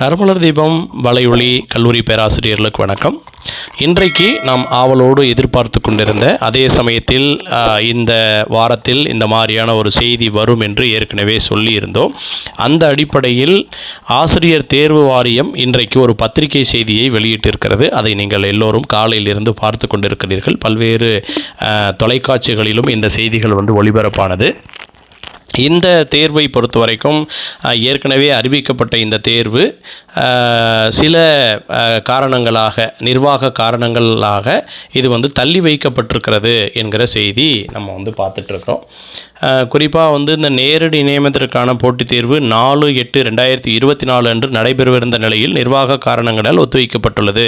நறுமலர் தீபம் வலையொலி கல்லூரி பேராசிரியர்களுக்கு வணக்கம். இன்றைக்கு நாம் ஆவலோடு எதிர்பார்த்து கொண்டிருந்த அதே சமயத்தில் இந்த வாரத்தில் இந்த மாதிரியான ஒரு செய்தி வரும் என்று ஏற்கனவே சொல்லியிருந்தோம். அந்த அடிப்படையில் ஆசிரியர் தேர்வு வாரியம் இன்றைக்கு ஒரு பத்திரிகை செய்தியை வெளியிட்டிருக்கிறது. அதை நீங்கள் எல்லோரும் காலையிலிருந்து பார்த்து கொண்டிருக்கிறீர்கள். பல்வேறு தொலைக்காட்சிகளிலும் இந்த செய்திகள் வந்து ஒளிபரப்பானது. இந்த தேர்வை பொறுத்த வரைக்கும் ஏற்கனவே அறிவிக்கப்பட்ட இந்த தேர்வு சில காரணங்களாக நிர்வாக காரணங்களாக இது வந்து தள்ளி வைக்கப்பட்டிருக்கிறது என்கிற செய்தி நம்ம வந்து பார்த்துட்ருக்கோம். குறிப்பாக வந்து இந்த நேரடி நியமனத்திற்கான போட்டித் தேர்வு நாலு எட்டு ரெண்டாயிரத்தி இருபத்தி நாலு அன்று நடைபெறவிருந்த நிலையில் நிர்வாக காரணங்களால் ஒத்திவைக்கப்பட்டுள்ளது.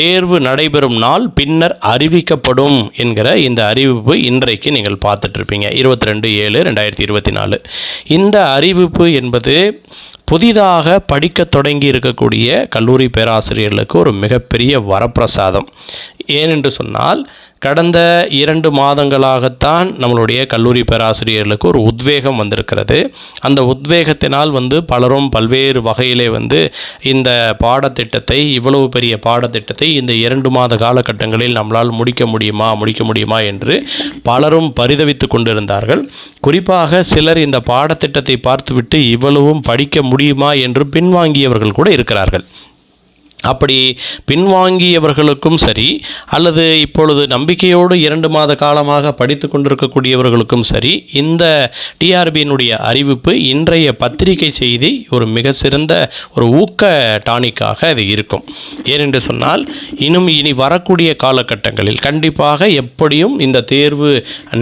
தேர்வு நடைபெறும் நாள் பின்னர் அறிவிக்கப்படும் என்கிற இந்த அறிவிப்பு இன்றைக்கு நீங்கள் பார்த்துட்ருப்பீங்க. இருபத்தி ரெண்டு ஏழு ரெண்டாயிரத்தி இருபத்தி நாலு. இந்த அறிவிப்பு என்பது புதிதாக படிக்க தொடங்கி இருக்கக்கூடிய கல்லூரி பேராசிரியர்களுக்கு ஒரு மிகப்பெரிய வரப்பிரசாதம். ஏனென்று சொன்னால் கடந்த இரண்டு மாதங்களாகத்தான் நம்மளுடைய கல்லூரி பேராசிரியர்களுக்கு ஒரு உத்வேகம் வந்திருக்கிறது. அந்த உத்வேகத்தினால் வந்து பலரும் பல்வேறு வகையிலே வந்து இந்த பாடத்திட்டத்தை இவ்வளவு பெரிய பாடத்திட்டத்தை இந்த இரண்டு மாத காலகட்டங்களில் நம்மளால் முடிக்க முடியுமா முடிக்க முடியுமா என்று பலரும் பரிதவித்து கொண்டிருந்தார்கள். குறிப்பாக சிலர் இந்த பாடத்திட்டத்தை பார்த்துவிட்டு இவ்வளவும் படிக்க முடியுமா என்று பின்வாங்கியவர்கள் கூட இருக்கிறார்கள். அப்படி பின்வாங்கியவர்களுக்கும் சரி அல்லது இப்பொழுது நம்பிக்கையோடு இரண்டு மாத காலமாக படித்து கொண்டிருக்கக்கூடியவர்களுக்கும் சரி இந்த டிஆர்பியினுடைய அறிவிப்பு இன்றைய பத்திரிகை செய்தி ஒரு மிக சிறந்த ஒரு ஊக்க டானிக்காக அது இருக்கும். ஏனென்று சொன்னால் இன்னும் இனி வரக்கூடிய காலகட்டங்களில் கண்டிப்பாக எப்படியும் இந்த தேர்வு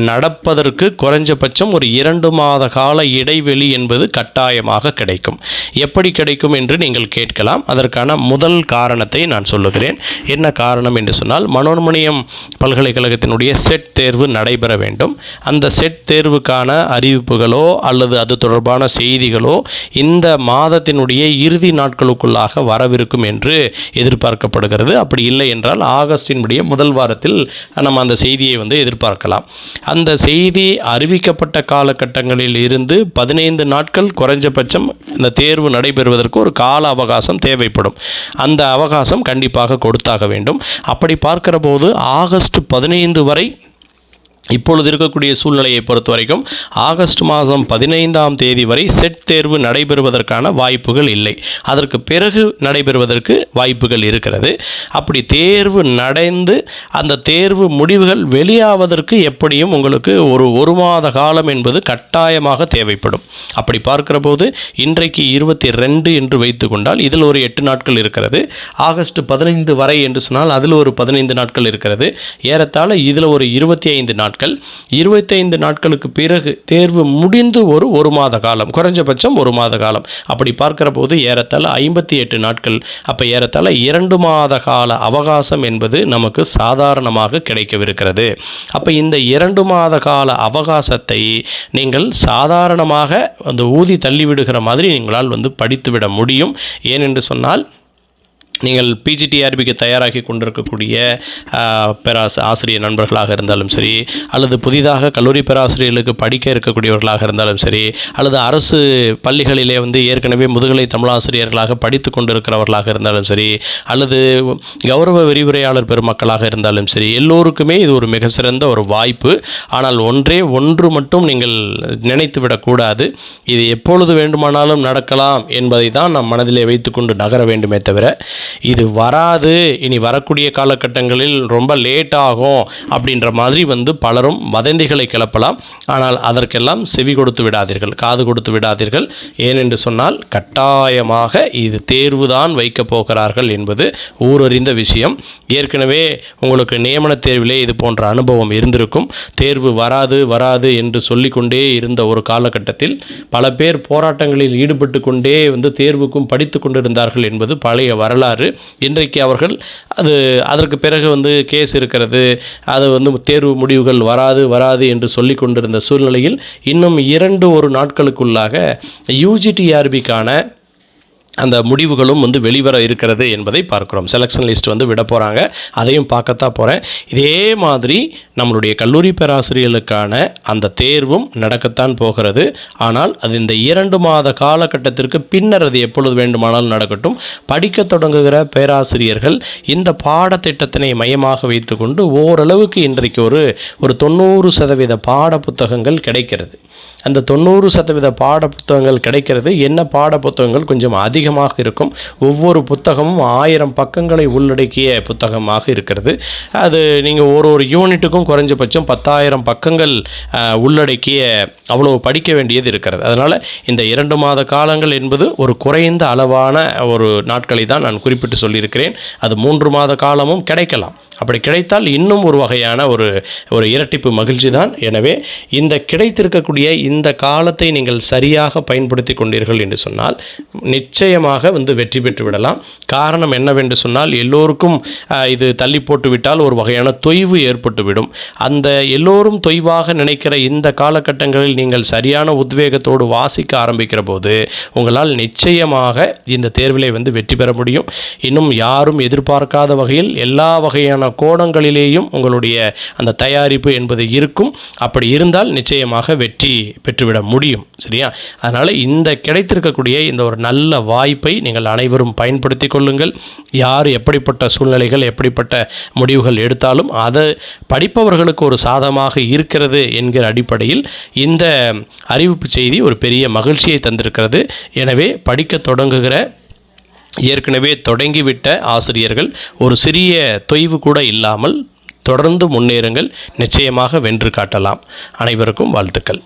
நடப்பதற்கு குறைஞ்சபட்சம் ஒரு இரண்டு மாத கால இடைவெளி என்பது கட்டாயமாக கிடைக்கும். எப்படி கிடைக்கும் என்று நீங்கள் கேட்கலாம். அதற்கான முதல் காரணத்தை நான் சொல்லுகிறேன். என்ன காரணம் என்று சொன்னால் மனோன்மணியம் பல்கலைக்கழகத்தினுடைய செட் தேர்வு நடைபெற வேண்டும். அந்த செட் தேர்வுக்கான அறிவிப்புகளோ அல்லது அது தொடர்பான செய்திகளோ இந்த மாதத்தினுடைய இறுதி நாட்களுக்குள்ளாக வரவிருக்கும் என்று எதிர்பார்க்கப்படுகிறது. அப்படி இல்லை என்றால் ஆகஸ்டினுடைய முதல் வாரத்தில் நம்ம அந்த செய்தியை வந்து எதிர்பார்க்கலாம். அந்த செய்தி அறிவிக்கப்பட்ட காலகட்டங்களில் இருந்து பதினைந்து நாட்கள் குறைஞ்சபட்சம் இந்த தேர்வு நடைபெறுவதற்கு ஒரு கால அவகாசம் தேவைப்படும். அந்த அவகாசம் கண்டிப்பாக கொடுத்தாக வேண்டும். அப்படி பார்க்கிற போது ஆகஸ்ட் பதினைந்து வரை இப்பொழுது இருக்கக்கூடிய சூழ்நிலையை பொறுத்த வரைக்கும் ஆகஸ்ட் மாதம் பதினைந்தாம் தேதி வரை செட் தேர்வு நடைபெறுவதற்கான வாய்ப்புகள் இல்லை. அதற்கு பிறகு நடைபெறுவதற்கு வாய்ப்புகள் இருக்கிறது. அப்படி தேர்வு நடந்து அந்த தேர்வு முடிவுகள் வெளியாவதற்கு எப்படியும் உங்களுக்கு ஒரு ஒரு மாத காலம் என்பது கட்டாயமாக தேவைப்படும். அப்படி பார்க்கிற போது இன்றைக்கு இருபத்தி ரெண்டு என்று வைத்துக்கொண்டால் இதில் ஒரு எட்டு நாட்கள் இருக்கிறது. ஆகஸ்ட் பதினைந்து வரை என்று சொன்னால் அதில் ஒரு பதினைந்து நாட்கள் இருக்கிறது. ஏறத்தாழ இதில் ஒரு இருபத்தி ஐந்து நாட்கள் இருபத்தைந்து நாட்களுக்கு பிறகு தேர்வு முடிந்து ஒரு ஒரு மாத காலம். குறைஞ்சபட்சம் ஒரு மாத காலம். அப்படி பார்க்கிற போது ஏறத்தாழ ஐம்பத்தி எட்டு நாட்கள். அப்போ ஏறத்தாழ இரண்டு மாத கால அவகாசம் என்பது நமக்கு சாதாரணமாக கிடைக்கவிருக்கிறது. அப்போ இந்த இரண்டு மாத கால அவகாசத்தை நீங்கள் சாதாரணமாக அந்த ஊதி தள்ளிவிடுகிற மாதிரி நீங்களால் வந்து படித்துவிட முடியும். ஏனென்று சொன்னால் நீங்கள் பிஜிடிஆர்பிக்கு தயாராகி கொண்டிருக்கக்கூடிய பேராச ஆசிரியர் நண்பர்களாக இருந்தாலும் சரி அல்லது புதிதாக கல்லூரி பேராசிரியர்களுக்கு படிக்க இருக்கக்கூடியவர்களாக இருந்தாலும் சரி அல்லது அரசு பள்ளிகளிலே வந்து ஏற்கனவே முதுகலை தமிழாசிரியர்களாக படித்து கொண்டிருக்கிறவர்களாக இருந்தாலும் சரி அல்லது கௌரவ விரிவுரையாளர் பெருமக்களாக இருந்தாலும் சரி எல்லோருக்குமே இது ஒரு மிக சிறந்த ஒரு வாய்ப்பு. ஆனால் ஒன்றே ஒன்று மட்டும் நீங்கள் நினைத்து விடக்கூடாது இது எப்பொழுது வேண்டுமானாலும் நடக்கலாம் என்பதை தான் நம் மனதிலே வைத்துக்கொண்டு நகர வேண்டுமே தவிர இது வராது இனி வரக்கூடிய காலகட்டங்களில் ரொம்ப லேட் ஆகும் அப்படின்ற மாதிரி வந்து பலரும் வதந்திகளை கிளப்பலாம். ஆனால் அதற்கெல்லாம் செவி கொடுத்து விடாதீர்கள் காது கொடுத்து விடாதீர்கள். ஏனென்று சொன்னால் கட்டாயமாக இது தேர்வுதான் வைக்கப் போகிறார்கள் என்பது ஊரறிந்த விஷயம். ஏற்கனவே உங்களுக்கு நியமன தேர்விலே இது போன்ற அனுபவம் இருந்திருக்கும். தேர்வு வராது வராது என்று சொல்லிக்கொண்டே இருந்த ஒரு காலகட்டத்தில் பல பேர் போராட்டங்களில் ஈடுபட்டு கொண்டே வந்து தேர்வுக்கும் படித்து கொண்டிருந்தார்கள் என்பது பழைய வரலாறு. இன்றைக்கு அவர்கள் அது அதற்கு பிறகு வந்து கேஸ் இருக்கிறது. அது வந்து தேர்வு முடிவுகள் வராது வராது என்று சொல்லி கொண்டிருந்த சூழ்நிலையில் இன்னும் இரண்டு ஒரு நாட்களுக்குள்ளாக யூஜிடிஆர்பிக்கான அந்த முடிவுகளும் வந்து வெளிவர இருக்கிறது என்பதை பார்க்கிறோம். செலெக்ஷன் லிஸ்ட் வந்து விட போகிறாங்க அதையும் பார்க்கத்தான் போகிறேன் இதே மாதிரி நம்மளுடைய கல்லூரி பேராசிரியர்களுக்கான அந்த தேர்வும் நடக்கத்தான் போகிறது. ஆனால் அது இந்த இரண்டு மாத காலகட்டத்திற்கு பின்னர் அது எப்பொழுது வேண்டுமானாலும் நடக்கட்டும். படிக்க தொடங்குகிற பேராசிரியர்கள் இந்த பாடத்திட்டத்தினை மையமாக வைத்துக்கொண்டு ஓரளவுக்கு இன்றைக்கு ஒரு ஒரு தொண்ணூறு சதவீத பாட புத்தகங்கள் கிடைக்கிறது. அந்த தொண்ணூறு சதவீத பாட புத்தகங்கள் கிடைக்கிறது. என்ன பாட புத்தகங்கள்? கொஞ்சம் அதிகமாக இருக்கும். ஒவ்வொரு புத்தகமும் ஆயிரம் பக்கங்களை உள்ளடக்கிய புத்தகமாக இருக்கிறது. அது நீங்கள் ஒரு ஒரு யூனிட்டுக்கும் குறைஞ்சபட்சம் பத்தாயிரம் பக்கங்கள் உள்ளடக்கிய அவ்வளவு படிக்க வேண்டியது இருக்கிறது. அதனால் இந்த இரண்டு மாத காலங்கள் என்பது ஒரு குறைந்த அளவான ஒரு நாட்களை தான் நான் குறிப்பிட்டு சொல்லியிருக்கிறேன். அது மூன்று மாத காலமும் கிடைக்கலாம். அப்படி கிடைத்தால் இன்னும் ஒரு வகையான ஒரு ஒரு இரட்டிப்பு மகிழ்ச்சி தான். எனவே இந்த கிடைத்திருக்கக்கூடிய இந்த காலத்தை நீங்கள் சரியாக பயன்படுத்தி கொண்டீர்கள் என்று சொன்னால் நிச்சயமாக வந்து வெற்றி பெற்று விடலாம். காரணம் என்னவென்று சொன்னால் எல்லோருக்கும் இது தள்ளி போட்டு விட்டால் ஒரு வகையான தொய்வு ஏற்பட்டுவிடும் அந்த எல்லோரும் தொய்வாக நினைக்கிற இந்த காலகட்டங்களில் நீங்கள் சரியான உத்வேகத்தோடு வாசிக்க ஆரம்பிக்கிற போது உங்களால் நிச்சயமாக இந்த தேர்விலே வந்து வெற்றி பெற முடியும். இன்னும் யாரும் எதிர்பார்க்காத வகையில் எல்லா வகையான கோணங்களிலேயும் உங்களுடைய அந்த தயாரிப்பு என்பது இருக்கும். அப்படி இருந்தால் நிச்சயமாக வெற்றி பெற்றுவிட முடியும் சரியா? அதனால் இந்த கிடைத்திருக்கக்கூடிய இந்த ஒரு நல்ல வாய்ப்பை நீங்கள் அனைவரும் பயன்படுத்தி கொள்ளுங்கள். யார் எப்படிப்பட்ட சூழ்நிலைகள் எப்படிப்பட்ட முடிவுகள் எடுத்தாலும் அதை படிப்பவர்களுக்கு ஒரு சாதமாக இருக்கிறது என்கிற அடிப்படையில் இந்த அறிவிப்பு செய்தி ஒரு பெரிய மகிழ்ச்சியை தந்திருக்கிறது. எனவே படிக்க தொடங்குகிற ஏற்கனவே தொடங்கிவிட்ட ஆசிரியர்கள் ஒரு சிறிய தொய்வு கூட இல்லாமல் தொடர்ந்து முன்னேறுங்கள். நிச்சயமாக வென்று காட்டலாம். அனைவருக்கும் வாழ்த்துக்கள்.